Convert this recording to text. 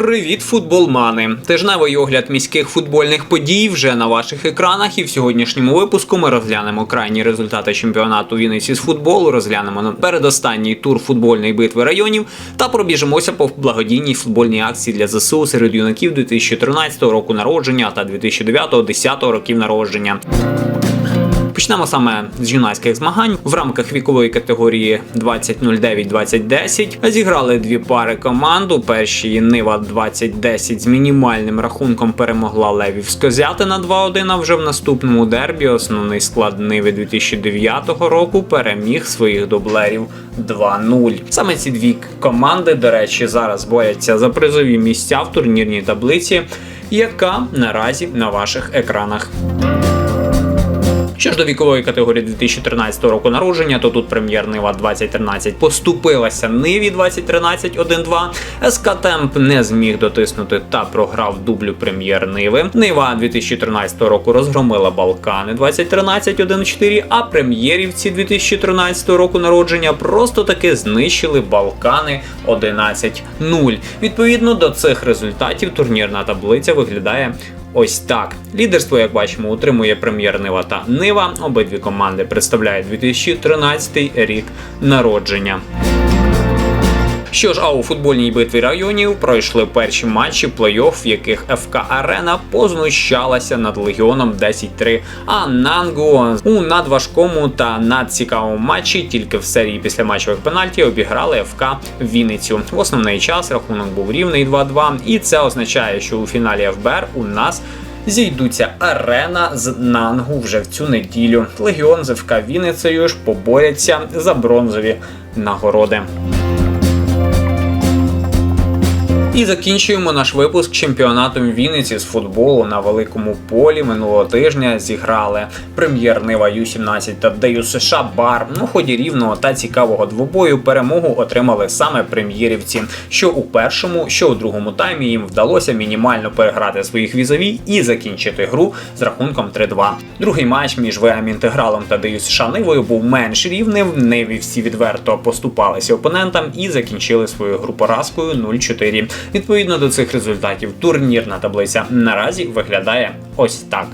Привіт, футболмани! Тижневий огляд міських футбольних подій вже на ваших екранах. І в сьогоднішньому випуску ми розглянемо крайні результати чемпіонату Вінниці з футболу, розглянемо передостанній тур футбольної битви районів та пробіжимося по благодійній футбольній акції для ЗСУ серед юнаків 2013 року народження та 2009-10 років народження. Почнемо саме з юнацьких змагань. В рамках вікової категорії 2009-2010 зіграли дві пари команд. У першій Нива 2010 з мінімальним рахунком перемогла Левів Скозятина 2-1, а вже в наступному дербі основний склад Ниви 2009 року переміг своїх дублерів 2-0. Саме ці дві команди, до речі, зараз борються за призові місця в турнірній таблиці, яка наразі на ваших екранах. Що ж до вікової категорії 2013 року народження, то тут прем'єр Нива 2013 поступилася Ниві 2013 1-2. СК Темп не зміг дотиснути та програв дублю прем'єр Ниви. Нива 2013 року розгромила Балкани 2013 1-4, а прем'єрівці 2013 року народження просто таки знищили Балкани 11-0. Відповідно до цих результатів турнірна таблиця виглядає Ось так. Лідерство, як бачимо, утримує прем'єр Нива та Нива. Обидві команди представляють 2013 рік народження. Що ж, а у футбольній битві районів пройшли перші матчі плей-офф, в яких ФК Арена познущалася над Легіоном 10-3. А Нанго у надважкому та надцікавому матчі тільки в серії після матчових пенальті обіграли ФК Вінницю. В основний час рахунок був рівний 2-2, і це означає, що у фіналі ФБР у нас. Зійдуться арена з Нангу вже в цю неділю. Легіон з ФК Вінницею ж поборяться за бронзові нагороди. І закінчуємо наш випуск чемпіонатом Вінниці з футболу на великому полі минулого тижня. Зіграли прем'єр Нива Ю-17 та Дею США Бар. У ході рівного та цікавого двобою перемогу отримали саме прем'єрівці. Що у першому, що у другому таймі їм вдалося мінімально переграти своїх візові і закінчити гру з рахунком 3-2. Другий матч між ВМ Інтегралом та Дею США Нивою був менш рівним. Ниві всі відверто поступалися опонентам і закінчили свою гру поразкою 0-4. Відповідно до цих результатів, турнірна таблиця наразі виглядає ось так.